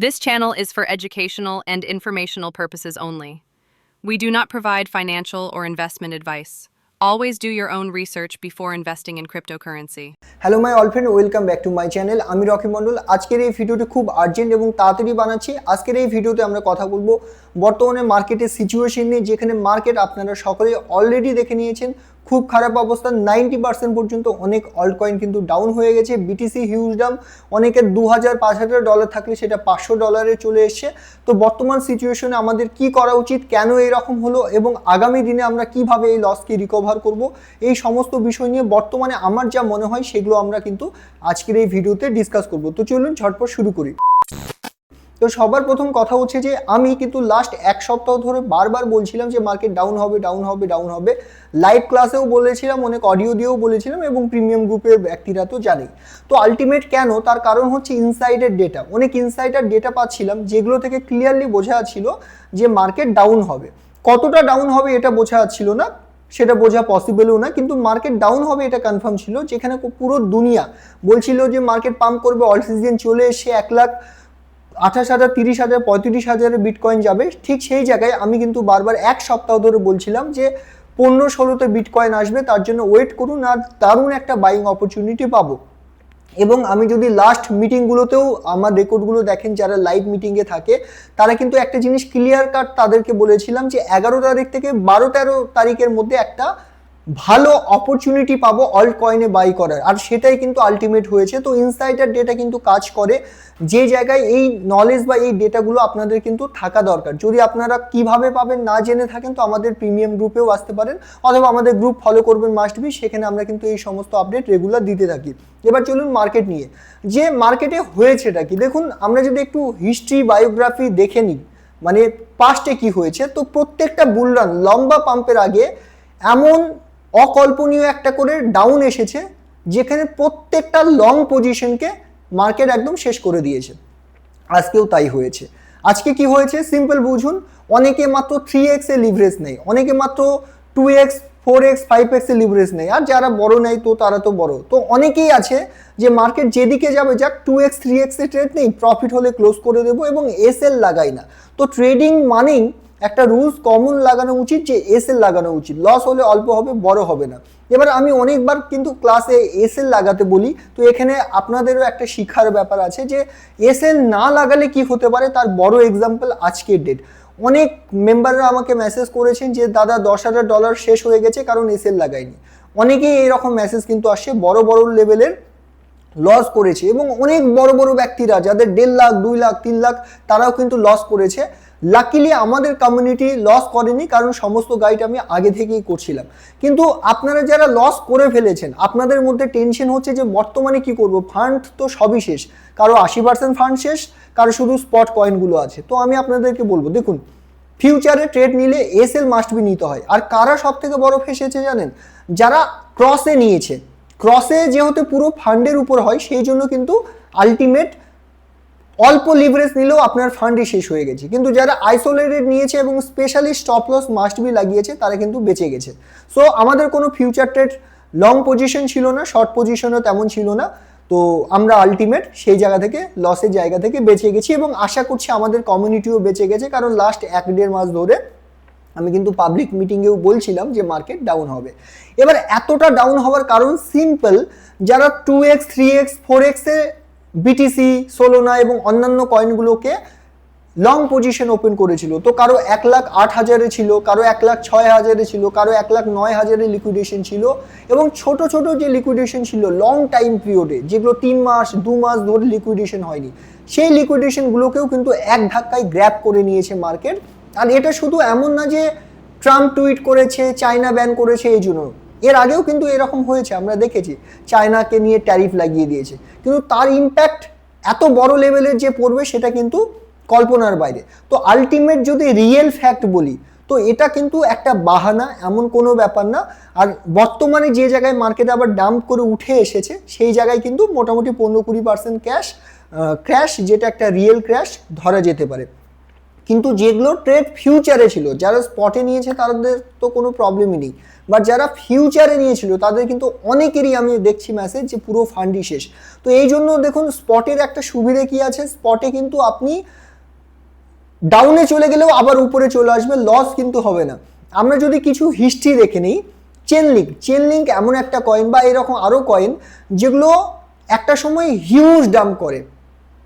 This channel is for educational and informational purposes only. We do not provide financial or investment advice. Always do your own research before investing in cryptocurrency. Hello my all friend welcome back to my channel আমি রকি মণ্ডল। আজকের এই ভিডিওটি খুব urgent এবং তাড়াতাড়ি বানাচ্ছি। আজকের এই ভিডিওতে আমরা কথা বলব বর্তমানে মার্কেটের সিচুয়েশন নিয়ে, যেখানে মার্কেট আপনারা সকলে অলরেডি দেখে নিয়েছেন। খুব খারাপ অবস্থা। নাইনটি পার্সেন্ট পর্যন্ত অনেক অল্ট কয়েন কিন্তু ডাউন হয়ে গেছে। বিটিসি হিউজ ডাম অনেকের দু হাজার পাঁচ হাজার ডলার থাকলে সেটা পাঁচশো ডলারে চলে এসছে। তো বর্তমান সিচুয়েশনে আমাদের কি করা উচিত? কেন এরকম হলো? এবং আগামী দিনে আমরা কীভাবে এই লসকে রিকভার করব। এই সমস্ত বিষয় নিয়ে বর্তমানে আমার যা মনে হয় সেগুলো আমরা কিন্তু আজকের এই ভিডিওতে ডিসকাস করব। তো চলুন ঝটপট শুরু করি। তো সবার প্রথম কথা হচ্ছে যে, আমি কিন্তু লাস্ট এক সপ্তাহ ধরে বারবার বলছিলাম যে মার্কেট ডাউন হবে ডাউন হবে ডাউন হবে। লাইভ ক্লাসেও বলেছিলাম, অনেক অডিও দিয়েও বলেছিলাম এবং প্রিমিয়াম গ্রুপের ব্যক্তিরা তো জানেই। তো আলটিমেট কেন? তার কারণ হচ্ছে ইনসাইডের ডেটা অনেক ইনসাইডার ডেটা পাচ্ছিলাম যেগুলো থেকে ক্লিয়ারলি বোঝা যাচ্ছিল যে মার্কেট ডাউন হবে। কতটা ডাউন হবে এটা বোঝা যাচ্ছিল না। সেটা বোঝা পসিবলও না, কিন্তু মার্কেট ডাউন হবে এটা কনফার্ম ছিল, যেখানে পুরো দুনিয়া বলছিল যে মার্কেট পাম্প করবে অল সিজন চলে এসে এক লাখ আঠাশ হাজার, তিরিশ হাজার, পঁয়ত্রিশ হাজারে বিটকয়েন যাবে। ঠিক সেই জায়গায় আমি কিন্তু বারবার এক সপ্তাহ ধরে বলছিলাম যে পনেরো ষোলোতে বিটকয়েন আসবে, তার জন্য ওয়েট করুন আর দারুণ একটা বাইং অপরচুনিটি পাবো। এবং আমি যদি লাস্ট মিটিংগুলোতেও আমার রেকর্ডগুলো দেখেন, যারা লাইভ মিটিংয়ে থাকে, তারা কিন্তু একটা জিনিস ক্লিয়ার কাট তাদেরকে বলেছিলাম যে এগারো তারিখ থেকে বারো তেরো তারিখের মধ্যে একটা ভালো অপরচুনিটি পাবো অল্ট কয়েনে বাই করার। আর সেটাই কিন্তু আলটিমেট হয়েছে। তো ইনসাইডার ডেটা কিন্তু কাজ করে। যে জায়গায় এই নলেজ বা এই ডেটাগুলো আপনাদের কিন্তু থাকা দরকার। যদি আপনারা কীভাবে পাবেন না জেনে থাকেন, তো আমাদের প্রিমিয়াম গ্রুপেও আসতে পারেন, অথবা আমাদের গ্রুপ ফলো করবেন মাস্ট বি সেখানে আমরা কিন্তু এই সমস্ত আপডেট রেগুলার দিতে থাকি। এবার চলুন মার্কেট নিয়ে। যে মার্কেটে হয়েছেটা কি? দেখুন, আমরা যদি একটু হিস্ট্রি বায়োগ্রাফি দেখে নিই মানে পাস্টে কি হয়েছে, তো প্রত্যেকটা বুলরান লম্বা পাম্পের আগে এমন অকল্পনীয় একটা করে ডাউন এসেছে, যেখানে প্রত্যেকটা লং পজিশনকে মার্কেট একদম শেষ করে দিয়েছে। আজকেও তাই হয়েছে। আজকে কি হয়েছে? সিম্পল বুঝুন, অনেকে মাত্র থ্রি এক্সে লিভারেজ নেই, অনেকে মাত্র two X four X five এক্সে লিভারেজ নেই। আর যারা বড় নেই তো তারা তো বড়। তো অনেকেই আছে যে মার্কেট যেদিকে যাবে যাক টু এক্স থ্রি এক্সে ট্রেড নেই প্রফিট হলে ক্লোজ করে দেবো এবং এস এল লাগাই না। তো ট্রেডিং মানেই একটা রুলস কমন লাগানো উচিত যে এস এল লাগানো উচিত। লস হলে অল্প হবে, বড় হবে না। এবার আমি অনেকবার কিন্তু ক্লাসে এস এল লাগাতে বলি, তো এখানে আপনাদেরও একটা শিক্ষার ব্যাপার আছে যে এস এল না লাগালে কি হতে পারে? তার বড় এক্সাম্পল আজকের ডেট অনেক মেম্বাররা আমাকে মেসেজ করেছেন যে, দাদা, দশ হাজার ডলার শেষ হয়ে গেছে, কারণ এস এল লাগায়নি অনেকেই এইরকম মেসেজ কিন্তু আসে, বড় বড় লেভেলের লস করেছে এবং অনেক বড় বড় ব্যক্তিরা, যাদের দেড় লাখ, দুই লাখ, তিন লাখ, তারাও কিন্তু লস করেছে। লাকিলি আমাদের কমিউনিটি লস করেনি, কারণ সমস্ত গাইড আমি আগে থেকেই করছিলাম। কিন্তু আপনারা যারা লস করে ফেলেছেন, আপনাদের মধ্যে টেনশন হচ্ছে যে বর্তমানে কি করব? ফান্ড তো সবই শেষ। কারও আশি পার্সেন্ট ফান্ড শেষ, কারও শুধু স্পট কয়েনগুলো আছে। তো আমি আপনাদেরকে বলব, দেখুন ফিউচারে ট্রেড নিলে এস এল মাস্ট বি নিতে হয়। আর কারা সব থেকে বড় ফেসেছে জানেন? যারা ক্রসে নিয়েছে। ক্রসে যেহেতু পুরো ফান্ডের উপর হয়, সেই জন্য কিন্তু আলটিমেট অল্প লিভারেজ নিলেও আপনার ফান্ডই শেষ হয়ে গেছে। কিন্তু যারা আইসোলেটেড নিয়েছে এবং specially stop loss must be লাগিয়েছে, তারা কিন্তু বেঁচে গেছে। সো আমাদের কোনো ফিউচার ট্রেড লং পজিশন ছিল না শর্ট পজিশনও তেমন ছিল না। তো আমরা আলটিমেট সেই জায়গা থেকে লসের জায়গা থেকে বেঁচে গেছি এবং আশা করছি আমাদের কমিউনিটিও বেঁচে গেছে। কারণ লাস্ট এক দেড় মাস ধরে আমি কিন্তু পাবলিক মিটিংয়েও বলছিলাম যে মার্কেট ডাউন হবে। এবার এতটা ডাউন হওয়ার কারণ সিম্পল যারা two X three X four এক্সে বিটিসি সোলোনা এবং অন্যান্য কয়েনগুলোকে লং পজিশন ওপেন করেছিল। তো কারও এক লাখ আট হাজারে ছিল, কারও এক লাখ ছয় হাজারে ছিল, কারও এক লাখ নয় হাজারে লিকুইডেশন ছিল এবং ছোট ছোট যে লিকুইডেশন ছিল লং টাইম পিরিয়ডে যেগুলো তিন মাস, দু মাস ধরে লিকুইডেশন হয়নি, সেই লিকুইডেশনগুলোকেও কিন্তু এক ধাক্কায় গ্র্যাপ করে নিয়েছে মার্কেট আর এটা শুধু এমন না যে ট্রাম্প টুইট করেছে চায়না ব্যান করেছে, এই জন্য এর আগেও কিন্তু এরকম হয়েছে, আমরা দেখেছি। চায়নাকে নিয়ে ট্যারিফ লাগিয়ে দিয়েছে। কিন্তু তার ইম্প্যাক্ট এত বড় লেভেলের যে পড়বে, সেটা কিন্তু কল্পনার বাইরে। তো আলটিমেট যদি রিয়েল ফ্যাক্ট বলি, তো এটা কিন্তু একটা বাহানা, এমন কোনো ব্যাপার না। আর বর্তমানে যে জায়গায় মার্কেটে আবার ডাম্প করে উঠে এসেছে, সেই জায়গায় কিন্তু মোটামুটি পনেরো কুড়ি পার্সেন্ট ক্যাশ ক্র্যাশ যেটা একটা রিয়েল ক্র্যাশ ধরা যেতে পারে। কিন্তু যেগুলো ট্রেড ফিউচারে ছিল, যারা স্পটে নিয়েছে তাদের তো কোনো প্রবলেমই নেই। বাট যারা ফিউচারে নিয়েছিল, তাদের কিন্তু অনেকেরই আমি দেখছি মেসেজ যে পুরো ফান্ডই শেষ। তো এই জন্য দেখুন স্পটের একটা সুবিধে কি আছে? স্পটে কিন্তু আপনি ডাউনে চলে গেলেও আবার উপরে চলে আসবে লস কিন্তু হবে না। আমরা যদি কিছু হিস্ট্রি দেখে নিই চেন লিঙ্ক চেন লিঙ্ক এমন একটা কয়েন বা এরকম আরও কয়েন যেগুলো একটা সময় হিউজ দাম করে।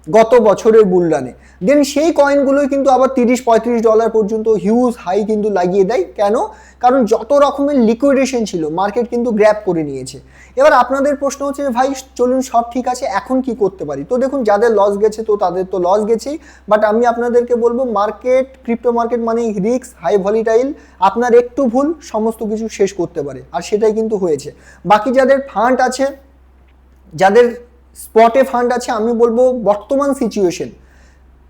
গত বছরের বুলরানে দেন সেই কয়েনগুলোই কিন্তু আবার তিরিশ পঁয়ত্রিশ ডলার পর্যন্ত হিউজ হাই কিন্তু লাগিয়ে দেয়। কেন? কারণ যত রকমের লিকুইডেশন ছিল মার্কেট কিন্তু গ্র্যাপ করে নিয়েছে। এবার আপনাদের প্রশ্ন হচ্ছে, ভাই, চলুন সব ঠিক আছে, এখন কি করতে পারি? তো দেখুন, যাদের লস গেছে তো তাদের তো লস গেছেই। বাট আমি আপনাদেরকে বলব মার্কেট ক্রিপ্টো মার্কেট মানে রিক্স হাই ভলিটাইল আপনার একটু ভুল, সমস্ত কিছু শেষ করতে পারে। আর সেটাই কিন্তু হয়েছে। বাকি যাদের ফান্ড আছে, যাদের স্পটে ফান্ড আছে, আমি বলব বর্তমান সিচুয়েশন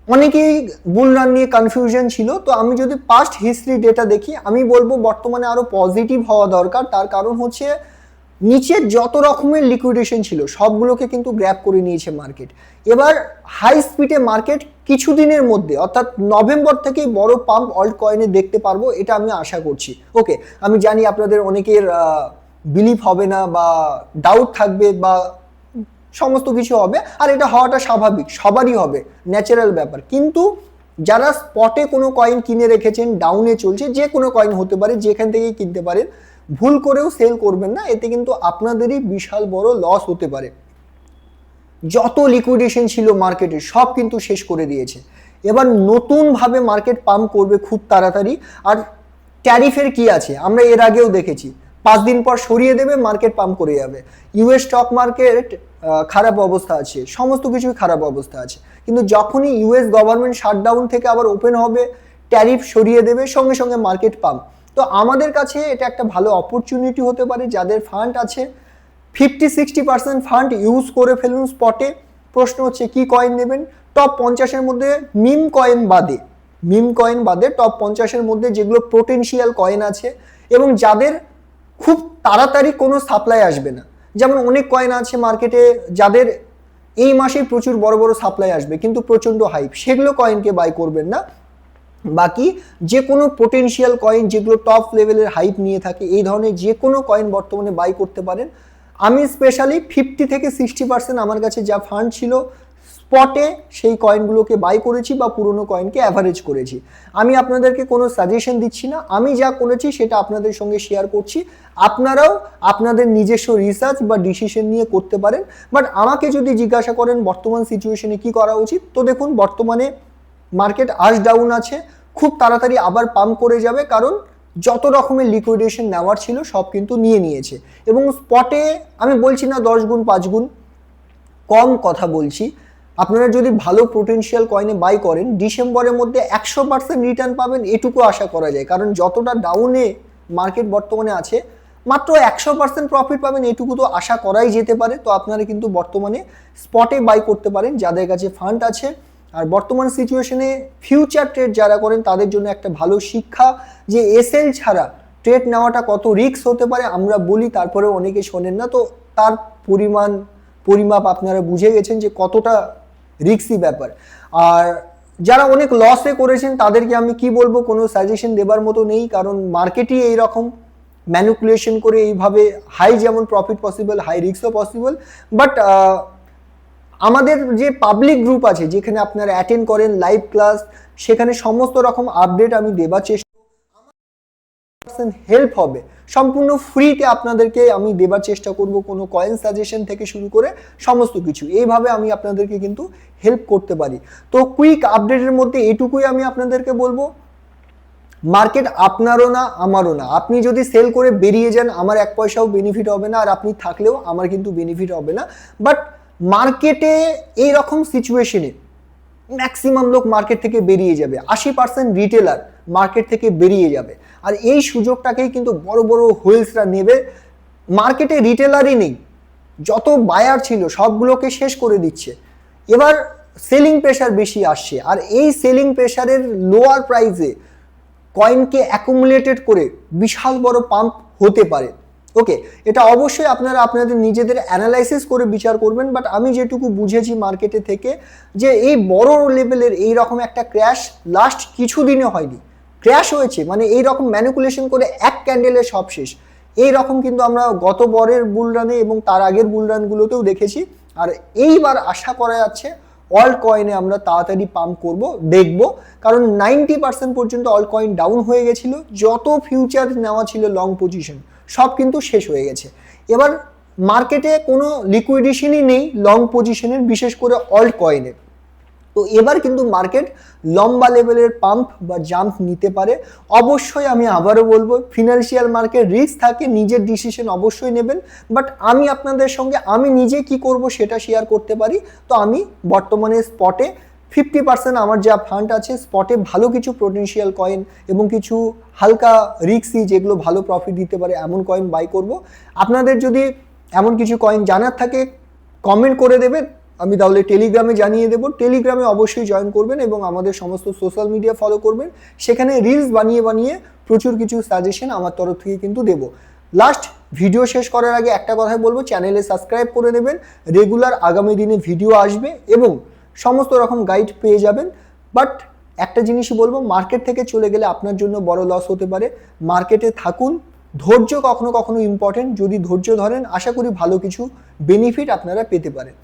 অনেকেই বুল রান নিয়ে কনফিউশন ছিল, তো আমি যদি পাস্ট হিস্ট্রি ডেটা দেখি, আমি বলব বর্তমানে আরও পজিটিভ হওয়া দরকার। তার কারণ হচ্ছে নিচের যত রকমের লিকুইডেশন ছিল, সবগুলোকে কিন্তু গ্র্যাপ করে নিয়েছে মার্কেট এবার হাই স্পিডে মার্কেট কিছুদিনের মধ্যে, অর্থাৎ নভেম্বর থেকেই বড় পাম্প অল্ট কয়েনে দেখতে পারব, এটা আমি আশা করছি। ওকে আমি জানি আপনাদের অনেকের বিলিভ হবে না বা ডাউট থাকবে বা সমস্ত কিছু হবে আর এটা হওয়াটা স্বাভাবিক, সবারই হবে ন্যাচারাল ব্যাপার। কিন্তু যারা স্পটে কোনো কয়েন কিনে রেখেছেন ডাউনে চলছে, যে কোনো কয়েন হতে পারে, যেখান থেকেই কিনতে পারেন, ভুল করেও সেল করবেন না, এতে কিন্তু আপনাদেরই বিশাল বড় লস হতে পারে। যত লিকুইডেশন ছিল মার্কেটে সব কিন্তু শেষ করে দিয়েছে। এবার নতুনভাবে মার্কেট পাম্প করবে খুব তাড়াতাড়ি, আর ট্যারিফের কি আছে? আমরা এর আগেও দেখেছি। পাঁচ দিন পর সরিয়ে দেবে মার্কেট পাম্প করে যাবে। ইউএস স্টক মার্কেট খারাপ অবস্থা আছে, সমস্ত কিছুই খারাপ অবস্থা আছে। কিন্তু যখনই ইউএস গভর্নমেন্ট শাটডাউন থেকে আবার ওপেন হবে ট্যারিফ সরিয়ে দেবে, সঙ্গে সঙ্গে মার্কেট পাম্প তো আমাদের কাছে এটা একটা ভালো অপরচুনিটি হতে পারে, যাদের ফান্ড আছে fifty sixty percent fund use করে ফেলুন স্পটে প্রশ্ন হচ্ছে, কি কয়েন নেবেন? টপ পঞ্চাশের মধ্যে মিম কয়েন বাদে। মিম কয়েন বাদে টপ পঞ্চাশের মধ্যে যেগুলো পোটেনশিয়াল কয়েন আছে। এবং যাদের খুব তাড়াতাড়ি কোনো সাপ্লাই আসবে না। যেমন অনেক কয়েন আছে মার্কেটে যাদের এই মাসেই প্রচুর বড় বড় সাপ্লাই আসবে, কিন্তু প্রচণ্ড হাইপ সেগুলো কয়েনকে বাই করবেন না। বাকি যে কোনো পোটেনশিয়াল কয়েন যেগুলো টপ লেভেলের হাইপ নিয়ে থাকে, এই ধরনের যে কোনো কয়েন বর্তমানে বাই করতে পারেন। আমি স্পেশালি ফিফটি থেকে সিক্সটি পার্সেন্ট আমার কাছে যা ফান্ড ছিল স্পটে সেই কয়েনগুলোকে বাই করেছি বা পুরনো কয়েনকে অ্যাভারেজ করেছি। আমি আপনাদেরকে কোনো সাজেশন দিচ্ছি না। আমি যা করেছি সেটা আপনাদের সঙ্গে শেয়ার করছি। আপনারাও আপনাদের নিজস্ব রিসার্চ বা ডিসিশন নিয়ে করতে পারেন। বাট আমাকে যদি জিজ্ঞাসা করেন, বর্তমান সিচুয়েশনে কি করা উচিত? তো দেখুন, বর্তমানে মার্কেট আজ ডাউন আছে। খুব তাড়াতাড়ি আবার পাম্প করে যাবে। কারণ যত রকমের লিকুইডেশন নেওয়ার ছিল, সব কিন্তু নিয়ে নিয়েছে। এবং স্পটে আমি বলছি না দশ গুণ, পাঁচ গুণ, কম কথা বলছি। আপনারা যদি ভালো পোটেনশিয়াল কয়েনে বাই করেন, ডিসেম্বরের মধ্যে একশো পার্সেন্ট রিটার্ন পাবেন, এটুকু আশা করা যায়। কারণ যতটা ডাউনে মার্কেট বর্তমানে আছে, মাত্র একশো পার্সেন্ট প্রফিট পাবেন, এটুকু তো আশা করাই যেতে পারে। তো আপনারা কিন্তু বর্তমানে স্পটে বাই করতে পারেন, যাদের কাছে ফান্ড আছে। আর বর্তমান সিচুয়েশনে ফিউচার ট্রেড যারা করেন, তাদের জন্য একটা ভালো শিক্ষা যে এসএল ছাড়া ট্রেড নেওয়াটা কত রিস্ক হতে পারে, আমরা বলি, তারপরেও অনেকে শোনেন না। তো তার পরিমাণ, পরিমাপ আপনারা বুঝে গেছেন যে কতটা রিক্সি ব্যাপার। আর যারা অনেক লসে করেছেন, তাদেরকে আমি কি বলব, কোনো সাজেশন দেবার মতো নেই, কারণ মার্কেটই এই রকম ম্যানুপুলেশন করে এইভাবে হাই যেমন প্রফিট পসিবল হাই রিক্সও পসিবল বাট আমাদের যে পাবলিক গ্রুপ আছে, যেখানে আপনারা অ্যাটেন্ড করেন লাইভ ক্লাস সেখানে সমস্ত রকম আপডেট আমি দেবার চেষ্টা হেল্প হবে। সম্পূর্ণ ফ্রিতে আপনাদেরকে আমি দেবার চেষ্টা করব কোনো কয়েন সাজেশন থেকে শুরু করে সমস্ত কিছু। এইভাবে আমি আপনাদেরকে কিন্তু হেল্প করতে পারি। তো কুইক আপডেটের মধ্যে এটুকুই আমি আপনাদেরকে বলব। মার্কেট আপনারও না, আমারও না। আপনি যদি সেল করে বেরিয়ে যান, আমার এক পয়সাও বেনিফিট হবে না। আর আপনি থাকলেও আমার কিন্তু বেনিফিট হবে না। বাট মার্কেটে এই রকম সিচুয়েশনে ম্যাক্সিমাম লোক মার্কেট থেকে বেরিয়ে যাবে। আশি পার্সেন্ট রিটেলার মার্কেট থেকে বেরিয়ে যাবে। আর এই সুযোগটাকেই কিন্তু বড় বড় হোয়েলসরা নেবে। মার্কেটে রিটেলারই নেই। যত বায়ার ছিল সবগুলোকে শেষ করে দিচ্ছে। এবার সেলিং প্রেশার বেশি আসছে। আর এই সেলিং প্রেশারের লোয়ার প্রাইসে কয়েনকে অ্যাকুমুলেটেড করে বিশাল বড় পাম্প হতে পারে। ওকে এটা অবশ্যই আপনারা আপনাদের নিজেদের অ্যানালাইসিস করে বিচার করবেন বাট আমি যেটুকু বুঝেছি মার্কেটে থেকে যে এই বড় লেভেলের এই রকম একটা ক্র্যাশ লাস্ট কিছুদিনে হয়নি। ক্র্যাশ হয়েছে মানে এই রকম ম্যানিপুলেশন করে এক ক্যান্ডেলে সব শেষ। এই রকম কিন্তু আমরা গত বরের বুল রানে এবং তার আগের বুল রানগুলোতেও দেখেছি। আর এইবার আশা করা যাচ্ছে অল্ট কয়েনে আমরা তাড়াতাড়ি পাম্প করব, দেখব। কারণ নাইনটি পার্সেন্ট পর্যন্ত অল্ট কয়েন ডাউন হয়ে গেছিল, যত ফিউচার নেওয়া ছিল লং পজিশন সব কিন্তু শেষ হয়ে গেছে। এবার মার্কেটে কোনো লিকুইডেশনই নেই লং পজিশনের বিশেষ করে অল্ট কয়েনের তো এবার কিন্তু মার্কেট লম্বা লেভেলের পাম্প বা জাম্প নিতে পারে। অবশ্যই আমি আবারও বলব ফিনান্সিয়াল মার্কেট রিস্ক থাকে, নিজের ডিসিশন অবশ্যই নেবেন। বাট আমি আপনাদের সঙ্গে, আমি নিজে কি করব সেটা শেয়ার করতে পারি। তো আমি বর্তমানে স্পটে ফিফটি পার্সেন্ট আমার যা ফান্ড আছে স্পটে ভালো কিছু পোটেনশিয়াল কয়েন এবং কিছু হালকা রিক্সি যেগুলো ভালো প্রফিট দিতে পারে, এমন কয়েন বাই করব। আপনাদের যদি এমন কিছু কয়েন জানার থাকে কমেন্ট করে দেবেন। আমি তাহলে টেলিগ্রামে জানিয়ে দেবো। টেলিগ্রামে অবশ্যই জয়েন করবেন এবং আমাদের সমস্ত সোশ্যাল মিডিয়া ফলো করবেন। সেখানে রিলস বানিয়ে বানিয়ে প্রচুর কিছু সাজেশন আমার তরফ থেকে কিন্তু দেবো। লাস্ট ভিডিও শেষ করার আগে একটা কথাই বলব চ্যানেলে সাবস্ক্রাইব করে নেবেন রেগুলার আগামী দিনে ভিডিও আসবে এবং সমস্ত রকম গাইড পেয়ে যাবেন। বাট একটা জিনিসই বলব মার্কেট থেকে চলে গেলে আপনার জন্য বড় লস হতে পারে। মার্কেটে থাকুন। ধৈর্য কখনো কখনো ইম্পর্টেন্ট যদি ধৈর্য ধরেন, আশা করি ভালো কিছু বেনিফিট আপনারা পেতে পারেন।